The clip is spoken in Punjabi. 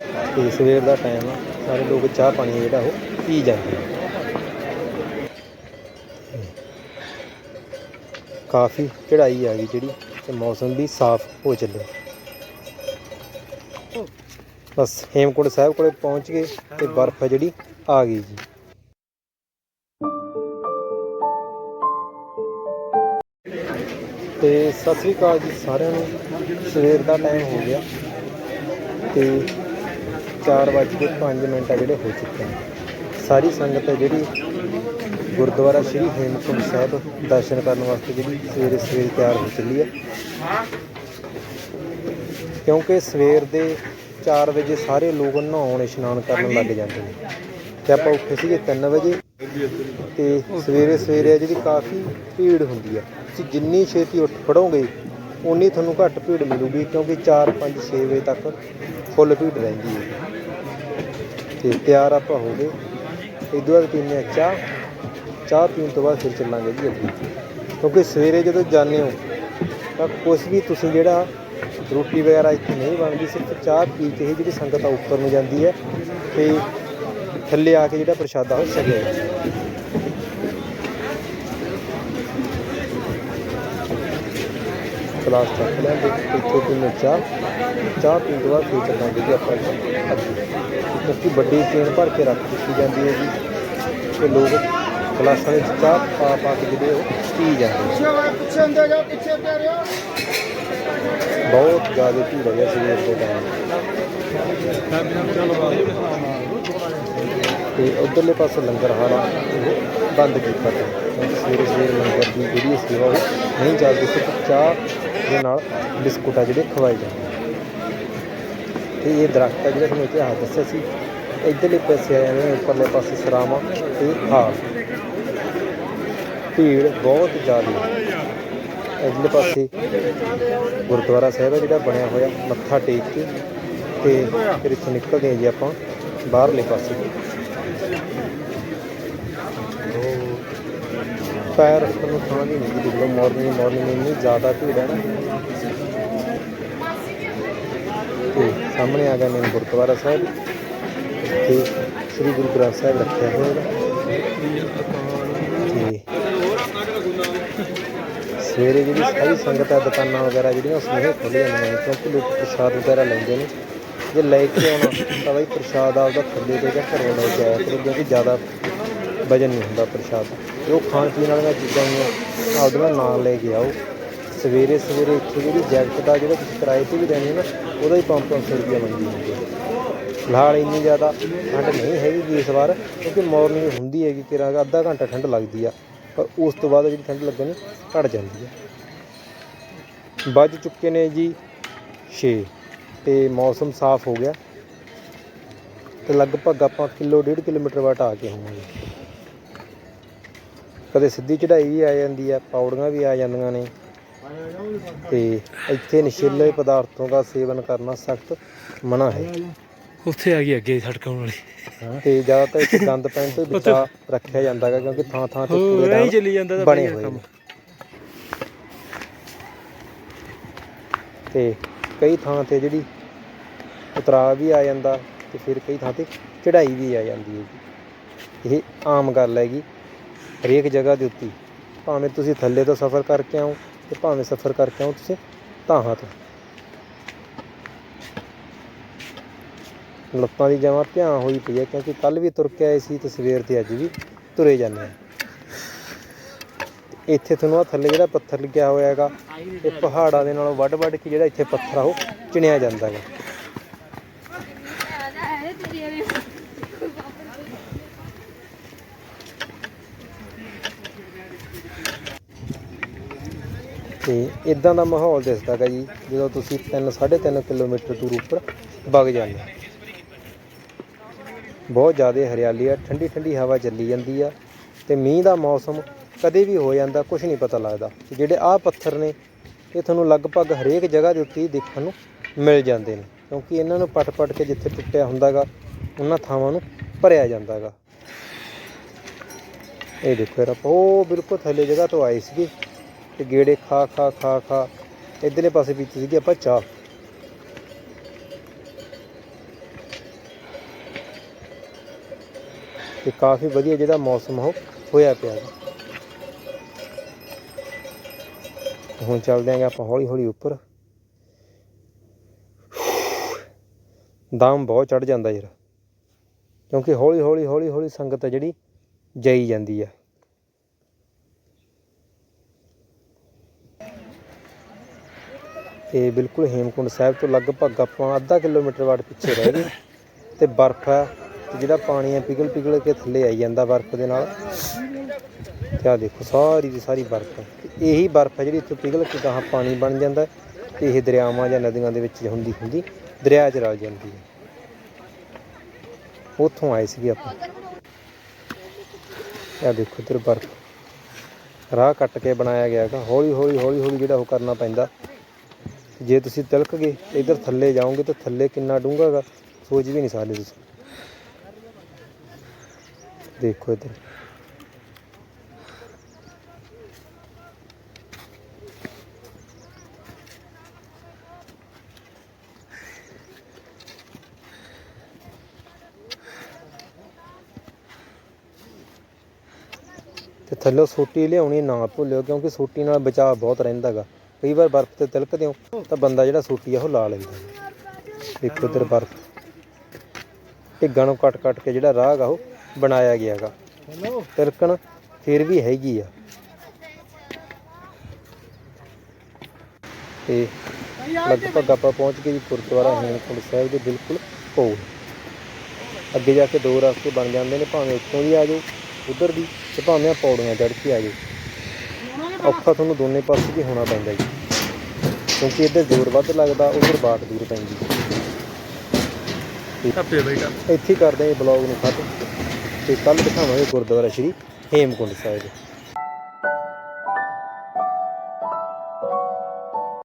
ਤੇ ਸਵੇਰ ਦਾ ਟਾਈਮ ਆ, ਸਾਰੇ ਲੋਕ ਚਾਹ ਪਾਣੀ ਜਿਹੜਾ ਉਹ ਪੀ ਜਾਂਦੇ ਆ। ਕਾਫੀ ਚੜਾਈ ਆ ਗਈ ਜਿਹੜੀ, ਤੇ ਮੌਸਮ ਵੀ ਸਾਫ਼ ਹੋ ਚੱਲਿਆ। ਬਸ ਹੇਮਕੁੰਟ ਸਾਹਿਬ ਕੋਲੇ ਪਹੁੰਚ ਗਏ ਤੇ ਬਰਫ਼ ਜਿਹੜੀ ਆ ਗਈ ਜੀ। ਤੇ ਸਤਿ ਸ੍ਰੀ ਅਕਾਲ ਜੀ ਸਾਰਿਆਂ ਨੂੰ। ਸਵੇਰ ਦਾ ਟਾਈਮ ਹੋ ਗਿਆ ਤੇ 4:05 ਮਿੰਟ ਆ ਜਿਹੜੇ ਹੋ ਚੁੱਕੇ ਨੇ। ਸਾਰੀ ਸੰਗਤ ਹੈ ਜਿਹੜੀ ਗੁਰਦੁਆਰਾ ਸ਼੍ਰੀ ਹੇਮਕੁੰਟ ਸਾਹਿਬ ਦਰਸ਼ਨ ਕਰਨ ਵਾਸਤੇ ਜਿਹੜੀ ਸਵੇਰੇ ਸਵੇਰੇ ਤਿਆਰ ਹੋ ਚੱਲੀ ਹੈ। ਕਿਉਂਕਿ ਸਵੇਰ ਦੇ 4 ਵਜੇ ਸਾਰੇ ਲੋਕ ਨਹਾਉਣ ਇਸ਼ਨਾਨ ਕਰਨ ਲੱਗ ਜਾਂਦੇ ਨੇ। ਤੇ ਆਪਾਂ ਉੱਠੇ ਸੀਗੇ 3 ਵਜੇ ਤੇ ਸਵੇਰੇ ਸਵੇਰੇ ਜਿਹੜੀ ਕਾਫੀ ਭੀੜ ਹੁੰਦੀ ਹੈ ਤੁਸੀਂ ਜਿੰਨੀ ਛੇਤੀ ਉੱਠ ਪੜੋਗੇ ਉਨੀ ਤੁਹਾਨੂੰ ਘੱਟ ਭੀੜ ਮਿਲੂਗੀ ਕਿਉਂਕਿ 4 5 6 ਵਜੇ ਤੱਕ ਫੁੱਲ ਭੀੜ ਰਹਿੰਦੀ ਹੈ। ਤੇ ਤਿਆਰ ਆਪਾਂ ਹੋ ਗਏ। ਇਦੋਂ ਬਾਅਦ ਪੀਂਦੇ ਹਾਂ ਚਾਹ। ਚਾਹ ਪੀਣ ਤੋਂ ਬਾਅਦ ਫਿਰ ਚੱਲਾਂਗੇ ਜੀ ਅੱਗੇ। ਕਿਉਂਕਿ ਸਵੇਰੇ ਜਦੋਂ ਜਾਂਦੇ ਹੋ, ਤਾਂ ਕੁਝ ਵੀ ਤੁਸੀਂ ਜਿਹੜਾ ਰੋਟੀ ਵਗੈਰਾ ਇੱਥੇ ਨਹੀਂ ਬਣਦੀ, ਸਿਰਫ ਚਾਹ ਪੀ ਕੇ ਹੀ ਜਿਹੜੀ ਸੰਗਤ ਆ ਉੱਪਰ ਨੂੰ ਜਾਂਦੀ ਹੈ ਤੇ ਥੱਲੇ ਆ ਕੇ ਜਿਹੜਾ ਪ੍ਰਸ਼ਾਦਾ ਹੋ ਸਕਿਆ ਜਾਂਦਾ। ਹੈ। ਗਲਾਸ ਚੱਕ ਲੈਂਦੇ, ਇੱਥੇ ਪੀਣੇ ਚਾਹ। ਚਾਹ ਪੀਣ ਤੋਂ ਬਾਅਦ ਫਿਰ ਚੱਲਾਂਗੇ ਜੀ ਆਪਾਂ ਅੱਗੇ। ਕਿਉਂਕਿ ਵੱਡੀ ਟ੍ਰੇਨ ਭਰ ਕੇ ਰੱਖ ਦਿੱਤੀ ਜਾਂਦੀ ਹੈ ਜੀ। ਤੇ ਲੋਕ ਗਲਾਸਾਂ ਵਿੱਚ ਚਾਹ ਪਾ ਪਾ ਕੇ ਜਿਹੜੇ ਉਹ ਪੀ ਜਾਂਦੇ ਨੇ। ਪਿੱਛੇ ਅੰਦਰ ਜਾ ਪਿੱਛੇ ਪਿਆਰਿਓ ਬਹੁਤ ਜ਼ਿਆਦਾ ਭੀੜ ਹੈ ਜੀ ਸਵੇਰ ਦੇ ਟਾਈਮ ਤੇ। ਉਧਰਲੇ ਪਾਸੇ ਲੰਗਰ ਹਾਲ ਬੰਦ ਕੀਤਾ ਗਿਆ। ਕਿਉਂਕਿ ਸਵੇਰੇ ਸਵੇਰੇ ਲੰਗਰ ਦੀ ਜਿਹੜੀ ਸੇਵਾ ਉਹ ਨਹੀਂ ਚੱਲਦੀ ਸਿਰਫ ਚਾਹ ਦੇ ਨਾਲ ਬਿਸਕੁਟ ਜਿਹੜੇ ਖਵਾਏ ਜਾਂਦੇ। ਤੇ ਇਹ ਦਰਖਤ ਆ ਜਿਹੜਾ ਤੁਹਾਨੂੰ ਇਤਿਹਾਸ ਦੱਸਿਆ ਸੀ, ਇਧਰਲੇ ਪਾਸੇ ਆਏ ਨੇ ਉੱਪਰਲੇ ਪਾਸੇ ਸਰਾਵਾਂ ਤੇ ਹਾਲ ਭੀੜ ਬਹੁਤ ਜ਼ਿਆਦਾ ਹੈ ਇਧਰਲੇ ਪਾਸੇ ਗੁਰਦੁਆਰਾ ਸਾਹਿਬ ਹੈ ਜਿਹੜਾ ਬਣਿਆ ਹੋਇਆ, ਮੱਥਾ ਟੇਕ ਕੇ ਤੇ ਫਿਰ ਇੱਥੋਂ ਨਿਕਲਦੇ ਹਾਂ ਜੀ ਆਪਾਂ ਬਾਹਰਲੇ ਪਾਸੇ। ਪੈਰ ਰੱਖਣ ਨੂੰ ਥਾਂ ਵੀ ਨਹੀਂ ਦਿਖਦਾ ਮਾਰਨਿੰਗ ਮਾਰਨਿੰਗ ਇੰਨੀ ਜ਼ਿਆਦਾ ਭੀੜ ਹੈ ਨਾ ਸਾਹਮਣੇ ਆ ਗਿਆ ਮੇਨ ਗੁਰਦੁਆਰਾ ਸਾਹਿਬ। ਤੇ ਸ੍ਰੀ ਗੁਰੂ ਗ੍ਰੰਥ ਸਾਹਿਬ ਰੱਖਿਆ ਹੋਇਆ ਤੇ ਸਵੇਰੇ ਜਿਹੜੀ ਸਾਰੀ ਸੰਗਤ ਹੈ ਦੁਕਾਨਾਂ ਵਗੈਰਾ ਜਿਹੜੀਆਂ ਉਹ ਸਵੇਰੇ ਖੁੱਲ੍ਹ ਨੇ, ਕਿਉਂਕਿ ਲੋਕ ਪ੍ਰਸ਼ਾਦ ਵਗੈਰਾ ਲੈਂਦੇ ਨੇ। ਜੇ ਲੈ ਕੇ ਆਉਣਾ ਤਾਂ ਬਈ ਪ੍ਰਸ਼ਾਦ ਆਪਦਾ ਥੱਲੇ ਦੇ ਕੇ ਘਰੋਂ ਲੈ ਕੇ ਆਇਆ ਕਰੋ, ਕਿਉਂਕਿ ਜ਼ਿਆਦਾ ਵਜਨ ਨਹੀਂ ਹੁੰਦਾ ਪ੍ਰਸ਼ਾਦ ਤੇ ਉਹ ਖਾਣ ਪੀਣ ਵਾਲੀਆਂ ਚੀਜ਼ਾਂ ਨੂੰ ਆਪਦੀਆਂ ਨਾਲ ਲੈ ਕੇ ਆਓ। ਸਵੇਰੇ ਸਵੇਰੇ ਇੱਥੇ ਜਿਹੜੀ ਜੈਕਟ ਦਾ ਜਿਹੜਾ ਤੁਸੀਂ ਕਿਰਾਏ ਤੇ ਵੀ ਲੈਣੀ ਨਾ, ਉਹਦਾ ਹੀ 500 ਰੁਪਏ ਮੰਗੀ ਹੁੰਦੀ ਹੈ। ਫਿਲਹਾਲ ਇੰਨੀ ਜ਼ਿਆਦਾ ਠੰਡ ਨਹੀਂ ਹੈਗੀ ਜੀ ਇਸ ਵਾਰ, ਕਿਉਂਕਿ ਮਾਰਨਿੰਗ ਹੁੰਦੀ ਹੈਗੀ ਕਿ ਅੱਧਾ ਘੰਟਾ ਠੰਡ ਲੱਗਦੀ ਆ, ਪਰ ਉਸ ਤੋਂ ਬਾਅਦ ਜਿਹੜੀ ਠੰਡ ਲੱਗਣੀ, ਘਟ ਜਾਂਦੀ ਹੈ ਵੱਜ ਚੁੱਕੇ ਨੇ ਜੀ 6 ਤੇ ਮੌਸਮ ਸਾਫ਼ ਹੋ ਗਿਆ। ਤੇ ਲਗਭਗ ਆਪਾਂ ਕਿਲੋ, ਡੇਢ ਕਿਲੋਮੀਟਰ ਬਾਅਦ ਆ ਕੇ ਹੋਵਾਂਗੇ ਕਦੇ ਸਿੱਧੀ ਚੜ੍ਹਾਈ ਵੀ ਆ ਜਾਂਦੀ ਆ, ਪੌੜੀਆਂ ਵੀ ਆ ਜਾਂਦੀਆਂ ਨੇ। ਤੇ ਇੱਥੇ ਨਸ਼ੀਲੇ ਪਦਾਰਥੋਂ ਦਾ ਸੇਵਨ ਕਰਨਾ ਸਖਤ ਮਨਾ ਹੈ। ਉੱਥੇ ਆ ਗਈ ਅੱਗੇ ਸੜਕਾਂ ਵਾਲੀ। ਤੇ ਜ਼ਿਆਦਾਤਰ ਇੱਥੇ ਗੰਦ ਪੈਣ ਤੋਂ ਹੀ ਬਚਾ ਰੱਖਿਆ ਜਾਂਦਾ ਹੈਗਾ ਕਿਉਂਕਿ ਥਾਂ ਥਾਂ ਤੇ ਹੀ ਕੂੜੇਦਾਨ ਚੱਲੀ ਜਾਂਦਾ ਤਾਂ ਬਣੇ ਹੋਏ। ਨੇ ਤੇ ਕਈ ਥਾਂ ਤੇ ਜਿਹੜੀ ਉਤਰਾਅ ਵੀ ਆ ਜਾਂਦਾ ਤੇ ਫਿਰ ਕਈ ਥਾਂ ਤੇ ਚੜ੍ਹਾਈ ਵੀ ਆ ਜਾਂਦੀ ਹੈ ਜੀ। ਇਹ ਆਮ ਗੱਲ ਹੈਗੀ ਹਰੇਕ ਜਗ੍ਹਾ ਦੇ ਉੱਤੇ। ਭਾਵੇਂ ਤੁਸੀਂ ਥੱਲੇ ਤੋਂ ਸਫ਼ਰ ਕਰਕੇ ਆਓ ਤੇ ਭਾਵੇਂ ਸਫ਼ਰ ਕਰਕੇ ਆਓ ਤੁਸੀਂ ਤਾਹਾਂ ਤੋਂ। ਲੱਤਾਂ ਦੀ ਜਮਾਂ ਧਿਆਨ ਹੋਈ ਪਈ ਹੈ, ਕਿਉਂਕਿ ਕੱਲ ਵੀ ਤੁਰ ਕੇ ਆਏ ਸੀ ਤੇ ਸਵੇਰ ਤੇ ਅੱਜ ਵੀ ਤੁਰੇ ਜਾਂਦੇ ਆ ਇੱਥੇ ਤੁਹਾਨੂੰ ਆ ਥੱਲੇ ਜਿਹੜਾ ਪੱਥਰ ਲੱਗਿਆ ਹੋਇਆ ਹੈਗਾ ਇਹ ਪਹਾੜਾਂ ਦੇ ਨਾਲੋਂ ਵੱਡ ਵੱਡ ਕੇ ਜਿਹੜਾ ਇੱਥੇ ਪੱਥਰ ਆ ਉਹ ਚਿਣਿਆ ਜਾਂਦਾ ਹੈਗਾ ਤੇ ਇਦਾਂ ਦਾ ਮਾਹੌਲ ਦਿਸਦਾ ਹੈਗਾ ਜੀ, ਜਦੋਂ ਤੁਸੀਂ 3 3.5 ਕਿਲੋਮੀਟਰ ਦੂਰ ਉੱਪਰ ਵਗ ਜਾਂਦੇ ਹੋ। ਬਹੁਤ ਜ਼ਿਆਦਾ ਹਰਿਆਲੀ ਆ, ਠੰਡੀ ਠੰਡੀ ਹਵਾ ਚੱਲੀ ਜਾਂਦੀ ਆ ਤੇ ਮੀਂਹ ਦਾ ਮੌਸਮ ਕਦੇ ਵੀ ਹੋ ਜਾਂਦਾ ਕੁਝ ਨਹੀਂ ਪਤਾ ਲੱਗਦਾ। ਤੇ ਜਿਹੜੇ ਆਹ ਪੱਥਰ ਨੇ, ਇਹ ਤੁਹਾਨੂੰ ਲਗਭਗ ਹਰੇਕ ਜਗ੍ਹਾ ਦੇ ਉੱਤੇ ਦੇਖਣ ਨੂੰ ਮਿਲ ਜਾਂਦੇ ਨੇ, ਕਿਉਂਕਿ ਇਹਨਾਂ ਨੂੰ ਪਟ-ਪਟ ਕੇ ਜਿੱਥੇ ਟੁੱਟਿਆ ਹੁੰਦਾਗਾ, ਉਹਨਾਂ ਥਾਵਾਂ ਨੂੰ ਭਰਿਆ ਜਾਂਦਾਗਾ। ਇਹ ਦੇਖੋ ਯਾਰ, ਆਪਾਂ ਉਹ ਬਿਲਕੁਲ ਥੱਲੇ ਜਗ੍ਹਾ ਤੋਂ ਆਏ ਸੀਗੇ। ਤੇ ਗੇੜੇ ਖਾ ਖਾ ਖਾ ਖਾ। ਇਧਰਲੇ ਪਾਸੇ ਪੀਤੀ ਸੀਗੀ ਆਪਾਂ ਚਾਹ। ਤੇ ਕਾਫੀ ਵਧੀਆ ਜਿਹੜਾ ਮੌਸਮ ਹੋ ਹੋਇਆ ਪਿਆ ਹੁਣ ਚੱਲਦੇ ਆਂਗੇ ਆਪਾਂ ਹੌਲੀ ਹੌਲੀ ਉੱਪਰ। ਦਾਮ ਬਹੁਤ ਚੜ ਜਾਂਦਾ ਯਾਰ। ਕਿਉਂਕਿ ਹੌਲੀ ਹੌਲੀ ਹੌਲੀ ਹੌਲੀ ਸੰਗਤ ਜਿਹੜੀ ਜਾਈ ਜਾਂਦੀ ਆ। ਤੇ ਬਿਲਕੁਲ ਹੇਮਕੁੰਡ ਸਾਹਿਬ ਤੋਂ ਲਗਭਗ ਆਪਾਂ ਅੱਧਾ ਕਿਲੋਮੀਟਰ ਵਾਟ ਪਿੱਛੇ ਰਹਿ ਗਏ ਤੇ ਬਰਫ਼ ਆ ਤੇ ਜਿਹੜਾ ਪਾਣੀ ਆ ਪਿਘਲ ਪਿਘਲ ਕੇ ਥੱਲੇ ਆਈ ਜਾਂਦਾ ਬਰਫ਼ ਦੇ ਨਾਲ। ਤੇ ਆ ਦੇਖੋ ਸਾਰੀ ਦੀ ਸਾਰੀ ਬਰਫ਼ ਹੈ ਤੇ ਇਹੀ ਬਰਫ਼ ਹੈ ਜਿਹੜੀ ਇੱਥੋਂ ਪਿਘਲ ਕੇ ਗਾਹਾਂ ਪਾਣੀ ਬਣ ਜਾਂਦਾ ਹੈ ਤੇ ਇਹ ਦਰਿਆਵਾਂ ਜਾਂ ਨਦੀਆਂ ਦੇ ਵਿੱਚ ਹੁੰਦੀ ਹੁੰਦੀ ਦਰਿਆ 'ਚ ਰਲ ਜਾਂਦੀ ਹੈ। ਉੱਥੋਂ ਆਏ ਸੀਗੇ ਆਪਾਂ। ਆ ਦੇਖੋ ਇੱਧਰ ਬਰਫ਼। ਰਾਹ ਕੱਟ ਕੇ ਬਣਾਇਆ ਗਿਆ ਹੈਗਾ। ਹੌਲੀ ਹੌਲੀ ਹੌਲੀ ਹੌਲੀ ਜਿਹੜਾ ਉਹ ਕਰਨਾ ਪੈਂਦਾ। ਜੇ ਤੁਸੀਂ ਤਿਲਕ ਗਏ ਤੇ ਇੱਧਰ ਥੱਲੇ ਜਾਓਗੇ ਤਾਂ ਥੱਲੇ ਕਿੰਨਾ ਡੂੰਘਾ ਹੈਗਾ ਸੋਚ ਵੀ ਨਹੀਂ ਸਕਦੇ ਤੁਸੀਂ। ਦੇਖੋ ਇੱਧਰ। ਤੇ ਥੱਲੇ ਸੋਟੀ ਲਿਆਉਣੀ ਨਾ ਭੁੱਲਿਓ, ਕਿਉਂਕਿ ਸੋਟੀ ਨਾਲ ਬਚਾਅ ਬਹੁਤ ਰਹਿੰਦਾ ਗਾ ਕਈ ਵਾਰ ਬਰਫ਼ ਤੇ ਤਿਲਕਦੇ ਹੋ, ਤਾਂ ਬੰਦਾ ਜਿਹੜਾ ਸੋਟੀ ਆ ਉਹ ਲਾ ਲੈਂਦਾ। ਇੱਕ ਇੱਧਰ ਬਰਫ਼। ਢਿੱਗਾਂ ਨੂੰ ਕੱਟ ਕੱਟ ਕੇ ਜਿਹੜਾ ਰਾਹ ਗਾ ਉਹ ਬਣਾਇਆ ਗਿਆ ਗਾ। ਤਿਲਕਣ ਫਿਰ ਵੀ ਹੈਗੀ ਆ। ਤੇ ਲਗਭਗ ਆਪਾਂ ਪਹੁੰਚ ਗਏ ਜੀ ਗੁਰਦੁਆਰਾ ਹੇਮਕੁੰਟ ਸਾਹਿਬ ਦੇ ਬਿਲਕੁਲ ਕੋਲ। ਅੱਗੇ ਜਾ ਕੇ ਦੋ ਰਸਤੇ ਬਣ ਜਾਂਦੇ ਨੇ, ਭਾਵੇਂ ਉੱਤੋਂ ਦੀ ਆ ਜਾਓ, ਉਧਰ ਦੀ ਤੇ ਭਾਵੇਂ ਪੌੜੀਆਂ ਚੜ੍ਹ ਕੇ ਆ ਜਾਓ। ਔਖਾ ਤੁਹਾਨੂੰ ਦੋਨੇ ਪਾਸੇ ਵੀ ਹੋਣਾ ਪੈਂਦਾ ਜੀ। ਕਿਉਂਕਿ ਇੱਧਰ ਜ਼ੋਰ ਵੱਧ ਲੱਗਦਾ ਉਧਰ ਬਾਟ ਦੂਰ ਪੈਂਦੀ। ਧੱਪੇ ਬੈਠਾ ਇੱਥੇ ਕਰਦੇ ਹਾਂ ਬਲੌਗ ਨੂੰ ਖਤਮ ਤੇ ਕੱਲ ਦਿਖਾਵਾਂਗੇ ਗੁਰਦੁਆਰਾ ਸ਼੍ਰੀ ਹੇਮਕੁੰਟ ਸਾਹਿਬ।